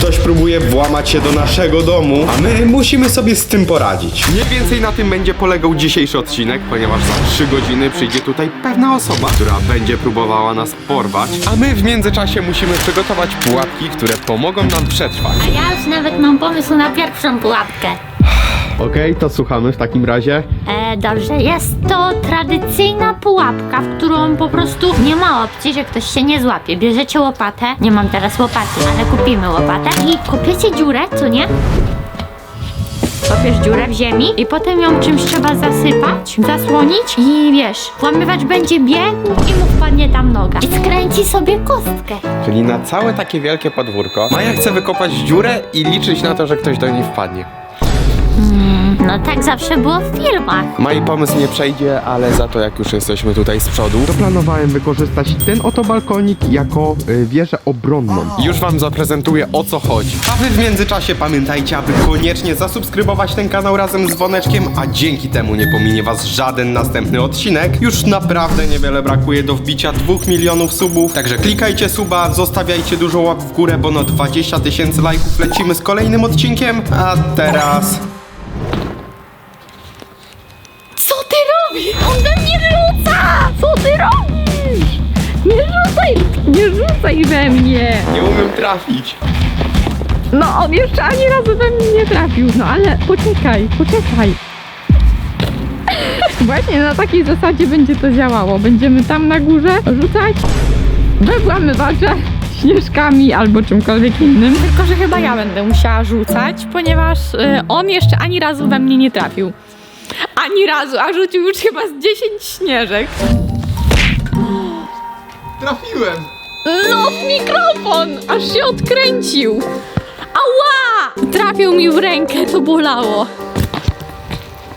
Ktoś próbuje włamać się do naszego domu, a my musimy sobie z tym poradzić. Mniej więcej na tym będzie polegał dzisiejszy odcinek, ponieważ za 3 godziny przyjdzie tutaj pewna osoba, która będzie próbowała nas porwać, a my w międzyczasie musimy przygotować pułapki, które pomogą nam przetrwać. A ja już nawet mam pomysł na pierwszą pułapkę. Okej, to słuchamy w takim razie. E, dobrze, jest to tradycyjna pułapka, w którą po prostu nie ma opcji, że ktoś się nie złapie. Bierzecie łopatę, nie mam teraz łopaty, ale kupimy łopatę i kopiecie dziurę, co nie? Kopiesz dziurę w ziemi i potem ją czymś trzeba zasypać, zasłonić i wiesz, włamywacz będzie biegł i mu wpadnie tam noga. I skręci sobie kostkę. Czyli na całe takie wielkie podwórko Maja chce wykopać dziurę i liczyć na to, że ktoś do niej wpadnie. No tak zawsze było w filmach. Mai pomysł nie przejdzie, ale za to jak już jesteśmy tutaj z przodu, to planowałem wykorzystać ten oto balkonik jako y, wieżę obronną. Już wam zaprezentuję o co chodzi. A wy w międzyczasie pamiętajcie, aby koniecznie zasubskrybować ten kanał razem z dzwoneczkiem, a dzięki temu nie pominie was żaden następny odcinek. Już naprawdę niewiele brakuje do wbicia 2 milionów subów, także klikajcie suba, zostawiajcie dużo łap w górę, bo na 20 tysięcy lajków lecimy z kolejnym odcinkiem, a teraz... nie rzucaj we mnie! Nie umiem trafić. No on jeszcze ani razu we mnie nie trafił, no ale poczekaj, poczekaj. Właśnie na takiej zasadzie będzie to działało. Będziemy tam na górze rzucać we włamywacza śnieżkami albo czymkolwiek innym. Tylko, że chyba ja będę musiała rzucać, ponieważ y, on jeszcze ani razu we mnie nie trafił. Ani razu, a rzucił już chyba z 10 śnieżek. Trafiłem. No mikrofon! Aż się odkręcił! Ała! Trafił mi w rękę, to bolało.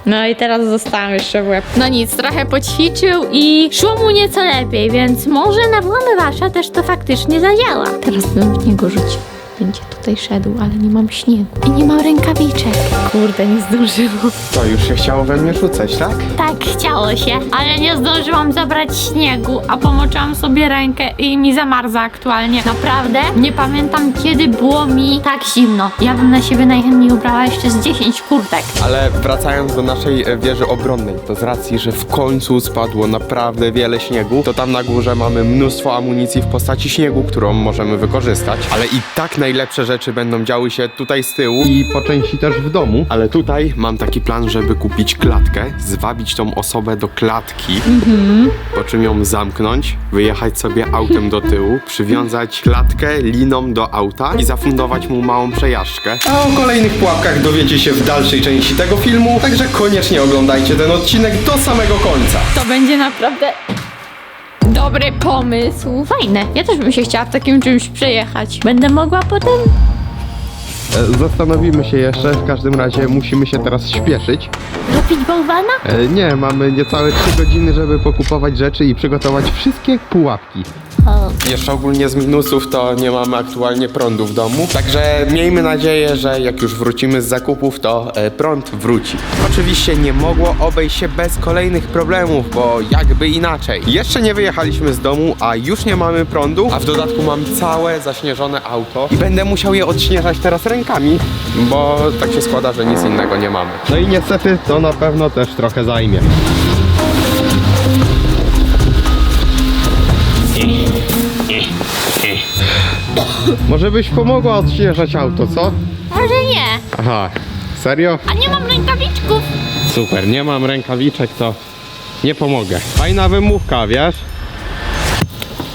No i teraz zostałam jeszcze w łeb. No nic, trochę poćwiczył i szło mu nieco lepiej, więc może na włamywacza też to faktycznie zadziała. Teraz bym w niego rzucił. Będzie tutaj szedł, ale nie mam śniegu. I nie mam rękawiczek. Kurde, nie zdążyło. To już się chciało we mnie rzucać, tak? Tak chciało się, ale nie zdążyłam zabrać śniegu, a pomoczyłam sobie rękę i mi zamarza aktualnie. Naprawdę nie pamiętam kiedy było mi tak zimno. Ja bym na siebie najchętniej ubrała jeszcze z 10 kurtek. Ale wracając do naszej e, wieży obronnej, to z racji, że w końcu spadło naprawdę wiele śniegu, to tam na górze mamy mnóstwo amunicji w postaci śniegu, którą możemy wykorzystać. Ale i tak najlepsze rzeczy będą działy się tutaj z tyłu i po części też w domu. Ale tutaj mam taki plan, żeby kupić klatkę, zwabić tą osobę do klatki, po czym ją zamknąć, wyjechać sobie autem do tyłu, przywiązać klatkę liną do auta i zafundować mu małą przejażdżkę. A o kolejnych pułapkach dowiecie się w dalszej części tego filmu, także koniecznie oglądajcie ten odcinek do samego końca. To będzie naprawdę dobry pomysł. Fajne. Ja też bym się chciała w takim czymś przejechać. Będę mogła potem E, Zastanowimy się jeszcze, w każdym razie musimy się teraz śpieszyć. robić bałwana? E, Nie, mamy niecałe 3 godziny, żeby pokupować rzeczy i przygotować wszystkie pułapki. Jeszcze ogólnie z minusów to nie mamy aktualnie prądu w domu, także miejmy nadzieję, że jak już wrócimy z zakupów, to e, prąd wróci. Oczywiście nie mogło obejść się bez kolejnych problemów, bo jakby inaczej. Jeszcze nie wyjechaliśmy z domu, a już nie mamy prądu, a w dodatku mam całe zaśnieżone auto i będę musiał je odśnieżać teraz rękami, bo tak się składa, że nic innego nie mamy. No i niestety to na pewno też trochę zajmie. Może byś pomogła odśnieżać auto, co? może nie. Aha, serio? A nie mam rękawiczków. Super, nie mam rękawiczek, to nie pomogę. Fajna wymówka, wiesz?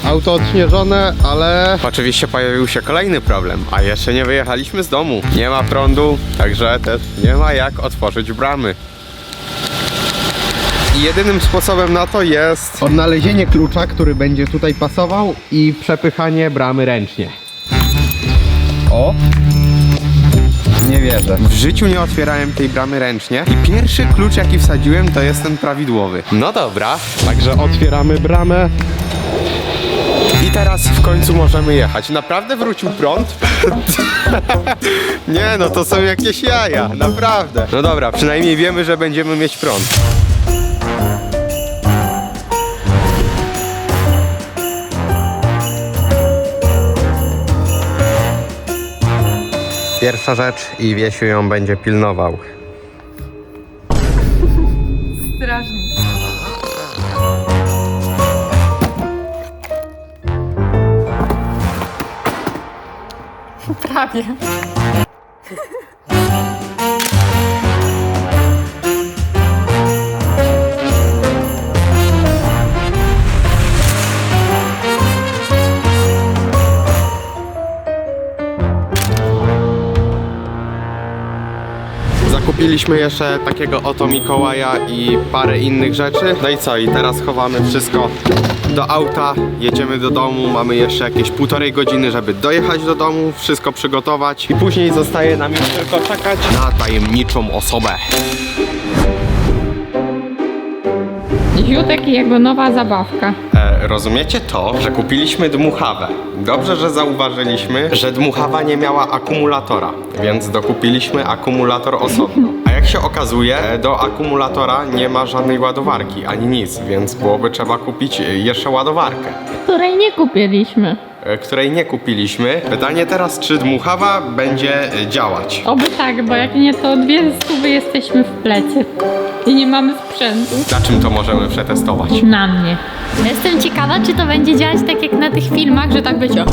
Auto odśnieżone, ale... Oczywiście pojawił się kolejny problem, a jeszcze nie wyjechaliśmy z domu. Nie ma prądu, także też nie ma jak otworzyć bramy. I jedynym sposobem na to jest odnalezienie klucza, który będzie tutaj pasował i przepychanie bramy ręcznie. O! Nie wierzę. W życiu nie otwierałem tej bramy ręcznie i pierwszy klucz jaki wsadziłem to jest ten prawidłowy. No dobra, także otwieramy bramę. I teraz w końcu możemy jechać. Naprawdę wrócił prąd? nie no, to są jakieś jaja, naprawdę. No dobra, przynajmniej wiemy, że będziemy mieć prąd. Pierwsza rzecz i Wiesiu ją będzie pilnował. Strasznie. Prawie. Zakupiliśmy jeszcze takiego oto Mikołaja i parę innych rzeczy. No i co? I teraz chowamy wszystko do auta, jedziemy do domu, mamy jeszcze jakieś półtorej godziny, żeby dojechać do domu, wszystko przygotować i później zostaje nam już tylko czekać na tajemniczą osobę. Jutek i jego nowa zabawka. Rozumiecie to, że kupiliśmy dmuchawę. Dobrze, że zauważyliśmy, że dmuchawa nie miała akumulatora, więc dokupiliśmy akumulator osobno. A jak się okazuje, do akumulatora nie ma żadnej ładowarki ani nic, więc byłoby trzeba kupić jeszcze ładowarkę. Której nie kupiliśmy. e, Której nie kupiliśmy. Pytanie teraz, czy dmuchawa będzie działać? Oby tak, bo jak nie, to dwie stówy jesteśmy w plecy. I nie mamy sprzętu. Na czym to możemy przetestować? Na mnie. Jestem ciekawa, czy to będzie działać tak jak na tych filmach, że tak będzie.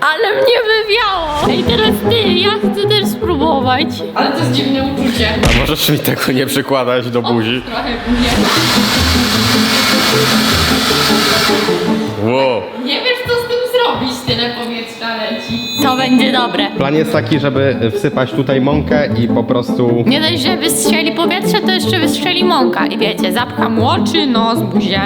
Ale mnie wywiało! Ej, teraz ty, ja chcę też spróbować. Ale to jest dziwne uczucie. A możesz mi tego nie przykładać do buzi? Trochę mnie. Wow. Będzie dobre. Plan jest taki, żeby wsypać tutaj mąkę i po prostu Nie dość, że wystrzeli powietrze, to jeszcze wystrzeli mąka. I wiecie, zapcham oczy, nos, buzię.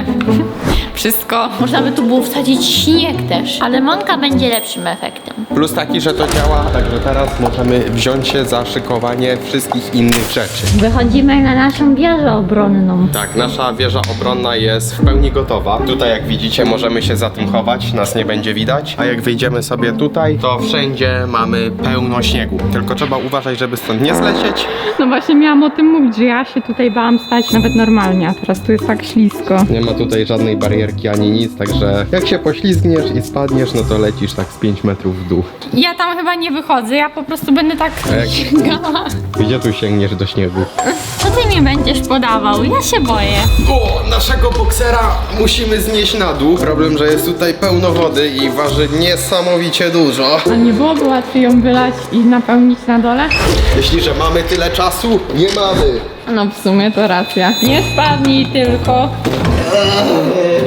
Wszystko. Można by tu było wsadzić śnieg też. Ale mąka będzie lepszym efektem. Plus taki, że to działa, także teraz możemy wziąć się za szykowanie wszystkich innych rzeczy. Wychodzimy na naszą wieżę obronną. Tak, nasza wieża obronna jest w pełni gotowa. Tutaj jak widzicie możemy się za tym chować, nas nie będzie widać. A jak wyjdziemy sobie tutaj, to wszędzie mamy pełno śniegu. Tylko trzeba uważać, żeby stąd nie zlecieć. No właśnie miałam o tym mówić, że ja się tutaj bałam stać nawet normalnie, a teraz tu jest tak ślisko. Nie ma tutaj żadnej barierki ani nic, także jak się poślizgniesz i spadniesz, no to lecisz tak z 5 metrów w dół. Ja tam chyba nie wychodzę, ja po prostu będę tak jak- sięgała. Gdzie tu sięgniesz do śniegu? Co ty mi będziesz podawał? Ja się boję. O, naszego boksera musimy znieść na dół. Problem, że jest tutaj pełno wody i waży niesamowicie dużo. A nie byłoby łatwiej ją wylać i napełnić na dole? Jeśli, że mamy tyle czasu, nie mamy. No w sumie to racja. Nie spadnij tylko.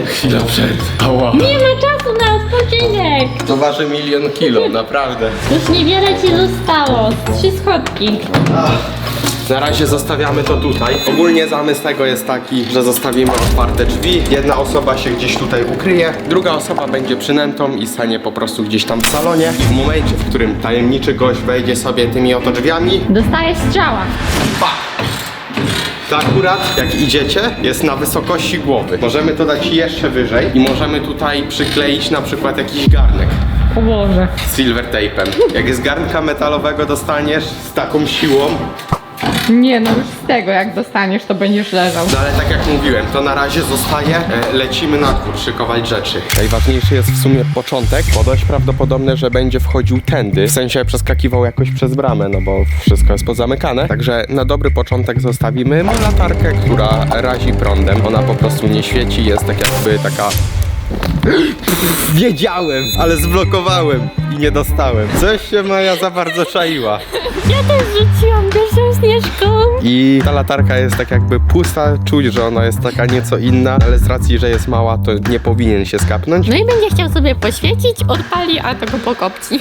Chwila przerwy. Ała. Nie ma czasu na odpoczynek. To waży milion kilo, naprawdę. Już niewiele ci zostało. Trzy schodki. Na razie zostawiamy to tutaj. Ogólnie zamysł tego jest taki, że zostawimy otwarte drzwi. Jedna osoba się gdzieś tutaj ukryje, druga osoba będzie przynętą i stanie po prostu gdzieś tam w salonie. I w momencie, w którym tajemniczy gość wejdzie sobie tymi oto drzwiami, Dostajesz strzała. Pa! To akurat, jak idziecie, jest na wysokości głowy. Możemy to dać jeszcze wyżej i możemy tutaj przykleić na przykład jakiś garnek O Boże. z silver tape'em. Jak z garnka metalowego dostaniesz z taką siłą, Nie no, już z tego jak dostaniesz, to będziesz leżał. no ale tak jak mówiłem, to na razie zostaje. E, lecimy na dwór szykować rzeczy. Najważniejszy jest w sumie początek, bo dość prawdopodobne, że będzie wchodził tędy. W sensie przeskakiwał jakoś przez bramę, no bo wszystko jest pozamykane. Także na dobry początek zostawimy latarkę, która razi prądem. Ona po prostu nie świeci, jest tak jakby taka Wiedziałem, ale zblokowałem i nie dostałem. Coś się Maja za bardzo czaiła. Ja też rzuciłam pierwszą śnieżką. I ta latarka jest tak jakby pusta, czuć, że ona jest taka nieco inna, ale z racji, że jest mała, to nie powinien się skapnąć. No i będzie chciał sobie poświecić, odpali, a to go pokopci.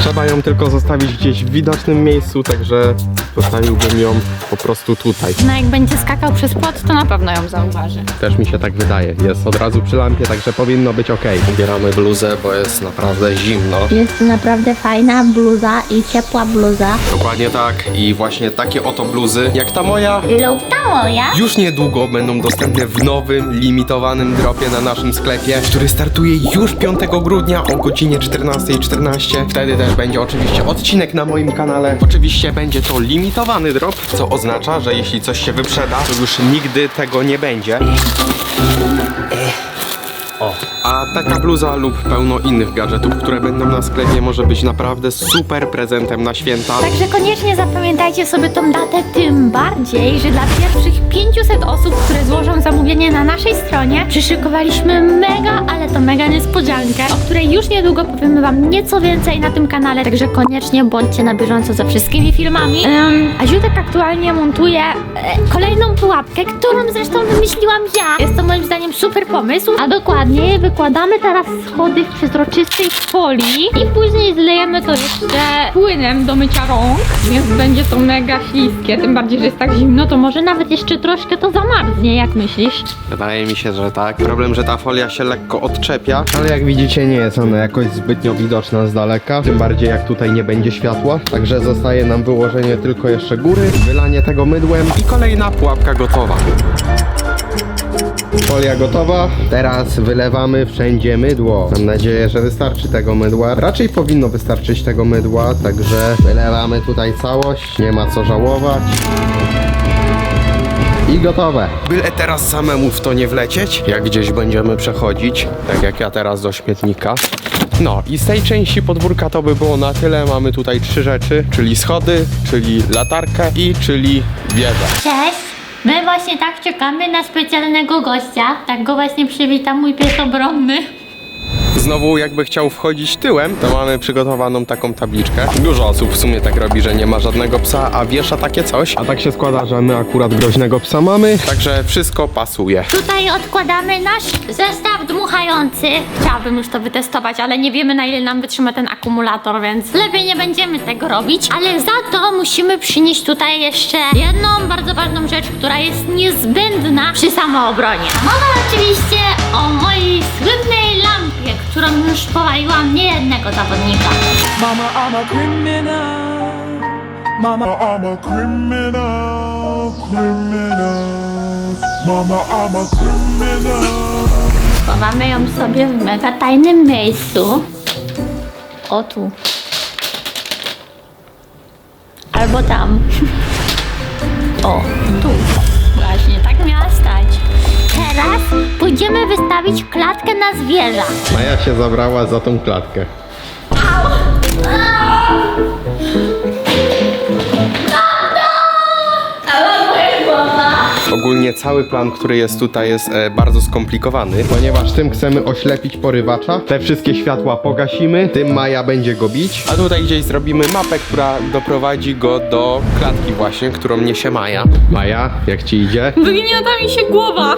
Trzeba ją tylko zostawić gdzieś w widocznym miejscu, także zostawiłbym ją po prostu tutaj. No jak będzie skakał przez płot, to na pewno ją zauważy. Też mi się tak wydaje. Jest od razu przy lampie, także powinno być ok. Ubieramy bluzę, bo jest naprawdę zimno. Jest to naprawdę fajna bluza i ciepła bluza. Dokładnie tak. I właśnie takie oto bluzy, jak ta moja, Lub ta moja. już niedługo będą dostępne w nowym, limitowanym dropie na naszym sklepie, który startuje już 5 grudnia o godzinie 14.14. Wtedy też będzie oczywiście odcinek na moim kanale. Oczywiście będzie to limitowany drop, co oznacza, że jeśli coś się wyprzeda, to już nigdy tego nie będzie. A taka bluza lub pełno innych gadżetów, które będą na sklepie, może być naprawdę super prezentem na święta. Także koniecznie zapamiętajcie sobie tą datę, tym bardziej, że dla pierwszych 500 osób, które złożą zamówienie na naszej stronie, przyszykowaliśmy mega, ale to mega niespodziankę, o której już niedługo powiemy wam nieco więcej na tym kanale, także koniecznie bądźcie na bieżąco ze wszystkimi filmami. Um, a Ziutek aktualnie montuje e, kolejną pułapkę, którą zresztą wymyśliłam ja. Jest to moim zdaniem super pomysł, a dokładnie wykładamy teraz schody w przezroczystej folii i później zlejemy to jeszcze płynem do mycia rąk, więc będzie to mega śliskie, tym bardziej, że jest tak zimno, to może nawet jeszcze troszkę to zamarznie, jak myślisz? Wydaje mi się, że tak. Problem, że ta folia się lekko odczepia, ale jak widzicie nie jest ona jakoś zbytnio widoczna z daleka, tym bardziej jak tutaj nie będzie światła. Także zostaje nam wyłożenie tylko jeszcze góry, wylanie tego mydłem i kolejna pułapka gotowa. Folia gotowa, teraz wylewamy wszędzie mydło. Mam nadzieję, że wystarczy tego mydła. Raczej powinno wystarczyć tego mydła, także wylewamy tutaj całość, nie ma co żałować. I gotowe. Byle teraz samemu w to nie wlecieć, jak gdzieś będziemy przechodzić, tak jak ja teraz do śmietnika. No i z tej części podwórka to by było na tyle. Mamy tutaj trzy rzeczy, czyli schody, czyli latarkę i czyli wieżę. Cześć! My właśnie tak czekamy na specjalnego gościa. Tak go właśnie przywita mój pies obronny. Znowu jakby chciał wchodzić tyłem, to mamy przygotowaną taką tabliczkę. Dużo osób w sumie tak robi, że nie ma żadnego psa, a wiesza takie coś. A tak się składa, że my akurat groźnego psa mamy, także wszystko pasuje. Tutaj odkładamy nasz zestaw dmuchający. Chciałabym już to wytestować, ale nie wiemy na ile nam wytrzyma ten akumulator, więc lepiej nie będziemy tego robić. Ale za to musimy przynieść tutaj jeszcze jedną bardzo ważną rzecz, która jest niezbędna przy samoobronie. Mowa oczywiście o mojej słynnej którą już powaliłam niejednego zawodnika. Mama, I'm a criminal. Mama, I'm a criminal, criminal. Mama, I'm a criminal. Chowamy ją sobie w mega tajnym miejscu. O tu. Albo tam. O, tu. Właśnie, tak miała stać. Teraz pójdziemy wystawić klatkę na zwierzę. Maja się zabrała za tą klatkę. Ogólnie cały plan, który jest tutaj jest e, bardzo skomplikowany, ponieważ tym chcemy oślepić porywacza. Te wszystkie światła pogasimy, tym Maja będzie go bić, a tutaj gdzieś zrobimy mapę, która doprowadzi go do klatki właśnie, którą niesie Maja. Maja, jak ci idzie? Wygniata mi się głowa,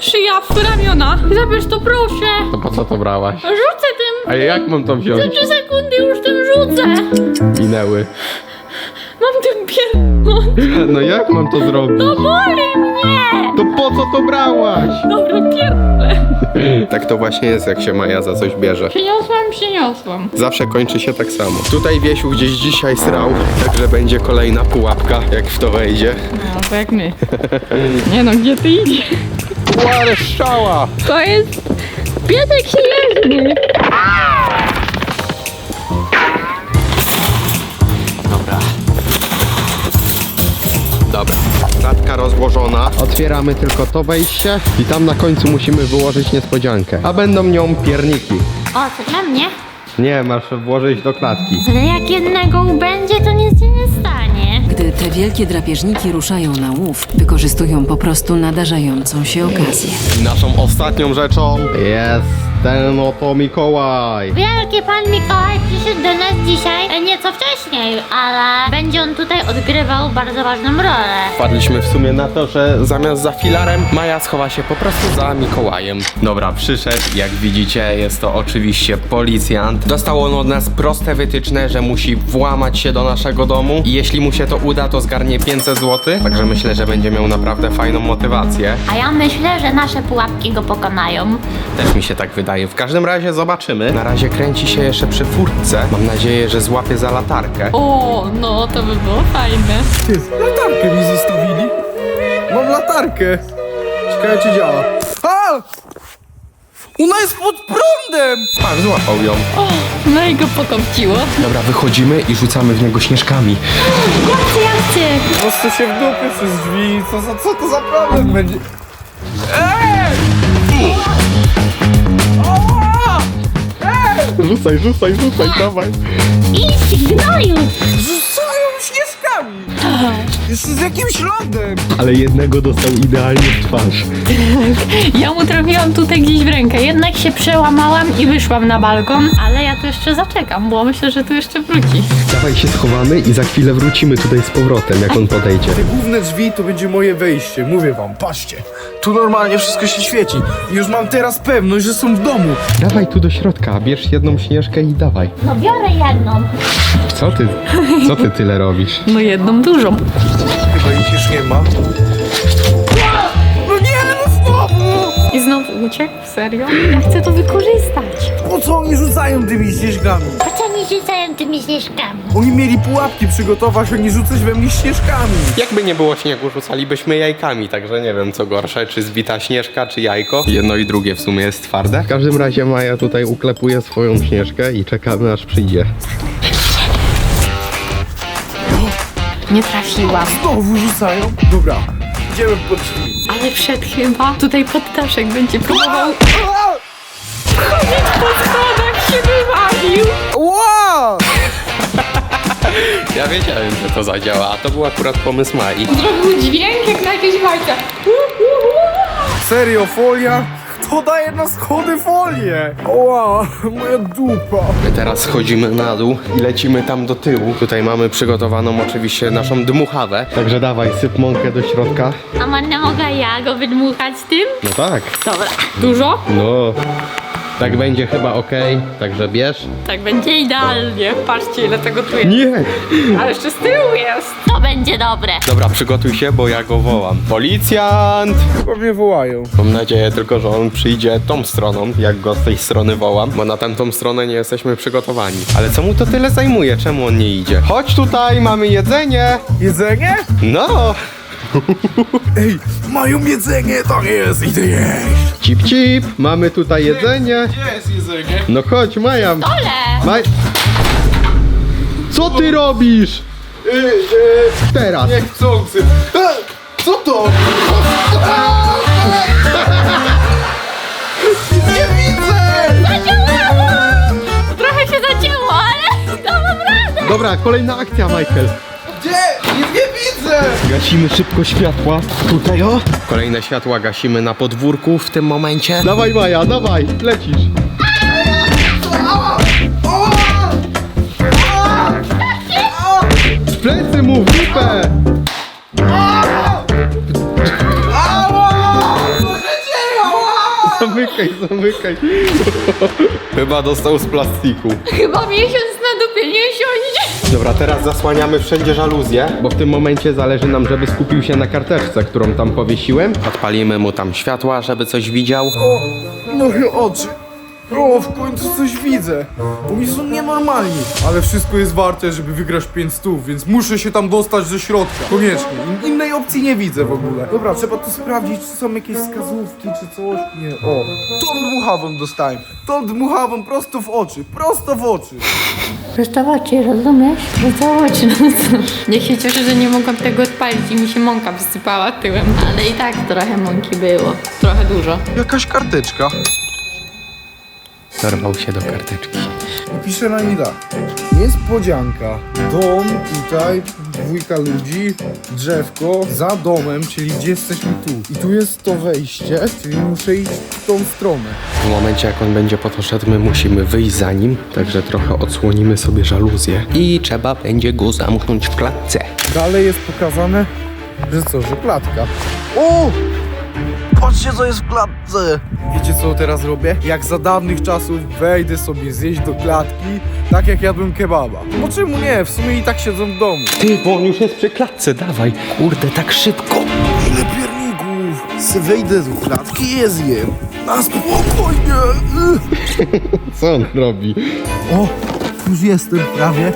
szyja, ramiona. Zabierz to proszę. To po co to brałaś? Rzucę tym. A jak mam to Za wziąć? trzy sekundy już tym rzucę. Minęły. Mam tym pierdolę. No jak mam to zrobić? Boli mnie. To po co to brałaś? Dobra, pierdolę. Tak to właśnie jest, jak się Maja za coś bierze. Przyniosłam, przyniosłam. Zawsze kończy się tak samo. Tutaj Wiesiu gdzieś dzisiaj srał, także będzie kolejna pułapka, jak w to wejdzie. No, to jak my. Nie no, gdzie ty idziesz? Ale szczała! To jest piesek śnieżny. Dobra. Dobra. Klatka rozłożona. Otwieramy tylko to wejście i tam na końcu musimy wyłożyć niespodziankę. A będą nią pierniki. O, to dla mnie. Nie, masz włożyć do klatki. Ale jak jednego ubędzie, to nic się nie wielkie drapieżniki ruszają na łów, wykorzystują po prostu nadarzającą się okazję. Naszą ostatnią rzeczą jest ten oto Mikołaj. Wielki pan Mikołaj przyszedł do nas dzisiaj nieco wcześniej, ale będzie on tutaj odgrywał bardzo ważną rolę. Wpadliśmy w sumie na to, że zamiast za filarem Maja schowa się po prostu za Mikołajem. Dobra, przyszedł. Jak widzicie, jest to oczywiście policjant. Dostał on od nas proste wytyczne, że musi włamać się do naszego domu i jeśli mu się to uda, to zgarnie 500 zł. Także myślę, że będzie miał naprawdę fajną motywację. A ja myślę, że nasze pułapki go pokonają. Też mi się tak wydaje. W każdym razie zobaczymy. Na razie kręci się jeszcze przy furtce. Mam nadzieję, że złapie za latarkę. O, no to by było fajne. Latarkę mi zostawili. Mam latarkę. Ciekawe czy działa. A! Ona jest pod prądem! Patrz, złapał ją. O, no i go pokopciło. Dobra, wychodzimy i rzucamy w niego śnieżkami. Ja chcę, ja chcę. Po prostu się w dupy przez drzwi. Co, za, co to za problem będzie? Eee! Rzucaj, rzucaj, rzucaj, dawaj. Idź, gnoju! Z jakimś lodem! Ale jednego dostał idealnie w twarz. Ja mu trafiłam tutaj gdzieś w rękę, jednak się przełamałam i wyszłam na balkon, ale ja tu jeszcze zaczekam, bo myślę, że tu jeszcze wróci. Dawaj się schowamy i za chwilę wrócimy tutaj z powrotem, jak on podejdzie. Te główne drzwi to będzie moje wejście, mówię wam, patrzcie. Tu normalnie wszystko się świeci. I już mam teraz pewność, że są w domu. Dawaj tu do środka, bierz jedną śnieżkę i dawaj. No biorę jedną. Co ty, co ty tyle robisz? No jedną dużą. Chyba ich już nie ma. No nie, no znowu! I znowu uciekł? Serio? Ja chcę to wykorzystać. Po co oni rzucają tymi śnieżkami? Po co nie rzucają tymi śnieżkami? Oni mieli pułapki przygotować, a nie rzucać we mnie śnieżkami. Jakby nie było śniegu, rzucalibyśmy jajkami, także nie wiem co gorsze, czy zbita śnieżka, czy jajko. Jedno i drugie w sumie jest twarde. W każdym razie Maja tutaj uklepuje swoją śnieżkę i czekamy aż przyjdzie. Nie trafiłam. Znowu rzucają. Dobra, idziemy pod drzwi. Ale wszedł chyba tutaj pod daszek będzie próbował chodzić po schodach się wywalił. Wow! Ja wiedziałem, że to zadziała, a to był akurat pomysł Mai. Zrobił dźwięk jak na jakiejś bajce. Serio, folia? Kto daje na schody folię? Oła, moja dupa. My teraz schodzimy na dół i lecimy tam do tyłu. Tutaj mamy przygotowaną oczywiście naszą dmuchawę. Także dawaj, syp mąkę do środka. A Marna mogę ja go wydmuchać tym? No tak. Dobra. Dużo? No. Tak będzie chyba ok, także bierz. Tak będzie idealnie. Patrzcie ile tego tu jest. Nie! Ale jeszcze z tyłu jest. To będzie dobre. Dobra, przygotuj się, bo ja go wołam. Policjant! Chyba mnie wołają. Mam nadzieję tylko, że on przyjdzie tą stroną, jak go z tej strony wołam, bo na tamtą stronę nie jesteśmy przygotowani. Ale co mu to tyle zajmuje? Czemu on nie idzie? Chodź tutaj, mamy jedzenie! Jedzenie? No! Ej, mają jedzenie, tak jest, idę jeść. Cip cip, mamy tutaj jedzenie. Gdzie jest jedzenie? No chodź, Maja. Ale Maj... Co ty robisz? Teraz. Niechcący. E, Co to? Nie widzę! trochę się zacięło, ale dałam radę. Dobra, kolejna akcja, Michael. Gdzie? Nie! Gasimy szybko światła. Tutaj o. Kolejne światła gasimy na podwórku w tym momencie. Dawaj Maja, dawaj, lecisz. W plecy mu, w dupę! Zamykaj, zamykaj. Chyba dostał z plastiku. Chyba miesiąc Dobra, teraz zasłaniamy wszędzie żaluzję, bo w tym momencie zależy nam, żeby skupił się na karteczce, którą tam powiesiłem. Odpalimy mu tam światła, żeby coś widział. O, moje oczy. O, w końcu coś widzę. Oni są nienormalni. Ale wszystko jest warte, żeby wygrać 5 stów, więc muszę się tam dostać do środka. Koniecznie. In- Innej opcji nie widzę w ogóle. Dobra, trzeba tu sprawdzić, czy są jakieś wskazówki, czy coś. Nie, o. Tą dmuchawą dostałem. Tą dmuchawą prosto w oczy. Prosto w oczy. Prosto w oczy, rozumiesz? Prosto w oczy. No Niech się cieszę, że nie mogłam tego odpalić i mi się mąka wysypała tyłem. Ale i tak trochę mąki było. Trochę dużo. Jakaś karteczka. Dorwał się do karteczki. Piszę na tak. Niespodzianka. Dom, tutaj, dwójka ludzi, drzewko, za domem, czyli gdzie jesteśmy tu. I tu jest to wejście, czyli muszę iść w tą stronę. W momencie jak on będzie po to szedł, my musimy wyjść za nim, także trochę odsłonimy sobie żaluzję. I trzeba będzie go zamknąć w klatce. Dalej jest pokazane, że co, że klatka. O! Patrzcie co jest w klatce! Wiecie co teraz robię? Jak za dawnych czasów wejdę sobie zjeść do klatki, tak jak jadłem kebaba. No czemu nie? W sumie i tak siedzą w domu. Ty, bo on już jest przy klatce, dawaj. Kurde, tak szybko. Ile pierników! Se wejdę do klatki i je zjem. Na spokojnie! Co on robi? O! Już jestem prawie.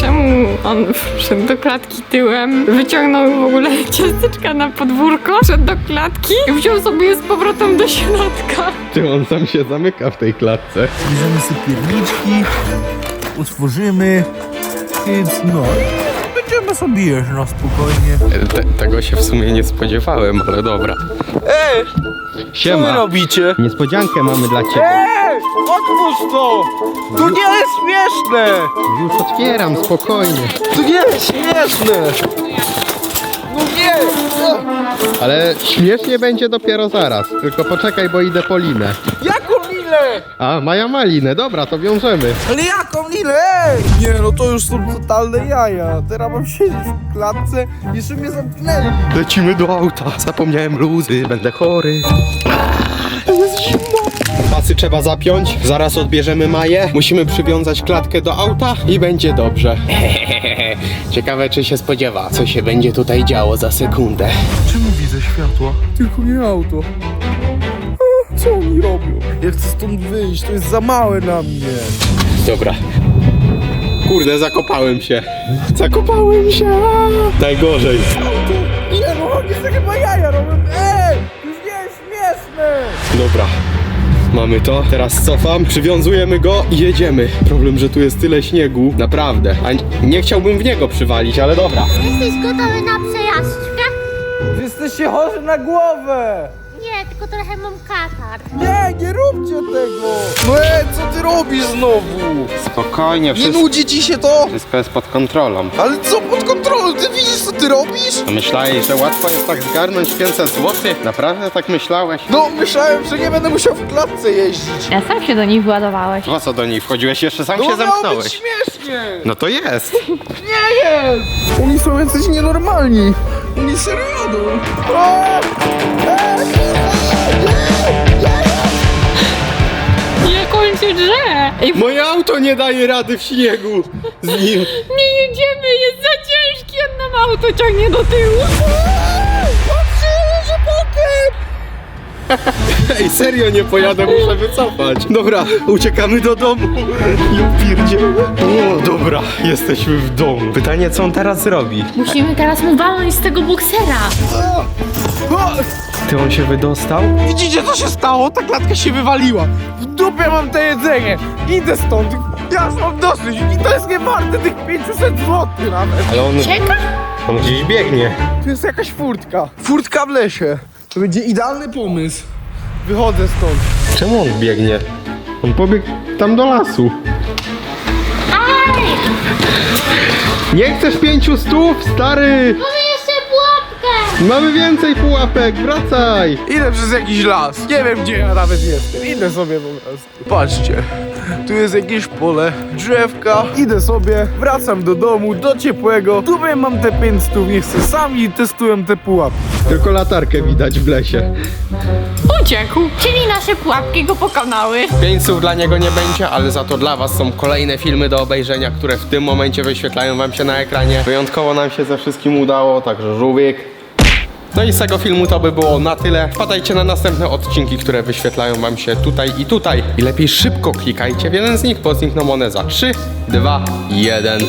Czemu on wszedł do klatki tyłem, wyciągnął w ogóle ciasteczka na podwórko, wszedł do klatki i wziął sobie je z powrotem do środka. Ty, on sam się zamyka w tej klatce. Bierzemy sobie pierniczki, utworzymy, więc no, będziemy sobie jeść na spokojnie. Te, tego się w sumie nie spodziewałem, ale dobra. Ej! Siema. robicie? Niespodziankę mamy dla ciebie. Otwórz to! To nie jest śmieszne! Już otwieram, spokojnie. To nie jest śmieszne! No nie! Ale śmiesznie będzie dopiero zaraz. Tylko poczekaj, bo idę po linę. Jaką linę? A, Maja ma linę, dobra, to wiążemy. Ale jaką linę? Ej! Nie no, to już są totalne jaja. Teraz mam siedzieć w klatce, jeszcze mnie zamknęli. Lecimy do auta. Zapomniałem luzy, będę chory. Pasy trzeba zapiąć, zaraz odbierzemy Maję. Musimy przywiązać klatkę do auta i będzie dobrze. Ciekawe, czy się spodziewa, co się będzie tutaj działo za sekundę. Czemu widzę światła? Tylko nie auto. O, Co oni robią? Ja chcę stąd wyjść, to jest za małe na mnie. Dobra. Kurde, zakopałem się. Zakopałem się. Najgorzej. Mamy to, teraz cofam, przywiązujemy go i jedziemy. Problem, że tu jest tyle śniegu, naprawdę. A nie chciałbym w niego przywalić, ale dobra. Jesteś gotowy na przejażdżkę? Jesteście chorzy na głowę! Nie, tylko trochę mam katar. Nie, nie róbcie tego! No ej, co ty robisz znowu? Spokojnie, Nie wszystko, nudzi ci się to? wszystko jest pod kontrolą. Ale co pod kontrolą? Ty widzisz co ty robisz? A Myślałeś, że łatwo jest tak zgarnąć 500 zł? Naprawdę tak myślałeś? No, myślałem, że nie będę musiał w klatce jeździć. Ja sam się do nich władowałeś. Po co do niej wchodziłeś? Jeszcze sam No się miało być zamknąłeś. śmiesznie! No to jest. Nie jest! Oni są jacyś nienormalni. Oni serio jadą. O! Jak on się drze! Ej, Moje auto nie daje rady w śniegu z nim. nie jedziemy, jest za ciężki, on nam auto ciągnie do tyłu. Ej, serio nie pojadę, muszę wycofać. Dobra, uciekamy do domu. Ja pierdzielę. O, dobra, jesteśmy w domu. Pytanie, co on teraz zrobi? Musimy teraz mu walnąć z tego boksera. O! Ty on się wydostał? Widzicie co się stało? Ta klatka się wywaliła. W dupie mam to jedzenie. Idę stąd. Ja już mam dosyć. I to jest nie warte tych 500 zł nawet. Ale on, Czeka? on gdzieś biegnie. Tu jest jakaś furtka. Furtka w lesie. To będzie idealny pomysł. Wychodzę stąd. Czemu on biegnie? On pobiegł tam do lasu. Nie chcesz pięciu stów, stary? Mamy więcej pułapek, wracaj! Idę przez jakiś las. Nie wiem gdzie ja nawet jestem. Idę sobie po prostu. Patrzcie. Tu jest jakieś pole, drzewka. Idę sobie, wracam do domu, do ciepłego. Tu mam te 500, niech se sami testują te pułapki. Tylko latarkę widać w lesie. Uciekł, czyli nasze pułapki go pokonały. Pięć dla niego nie będzie, ale za to dla was są kolejne filmy do obejrzenia, które w tym momencie wyświetlają wam się na ekranie. Wyjątkowo nam się ze wszystkim udało, także żółwik. No i z tego filmu to by było na tyle. Wpadajcie na następne odcinki, które wyświetlają wam się tutaj i tutaj. I lepiej szybko klikajcie w jeden z nich, bo znikną one za 3, 2, 1.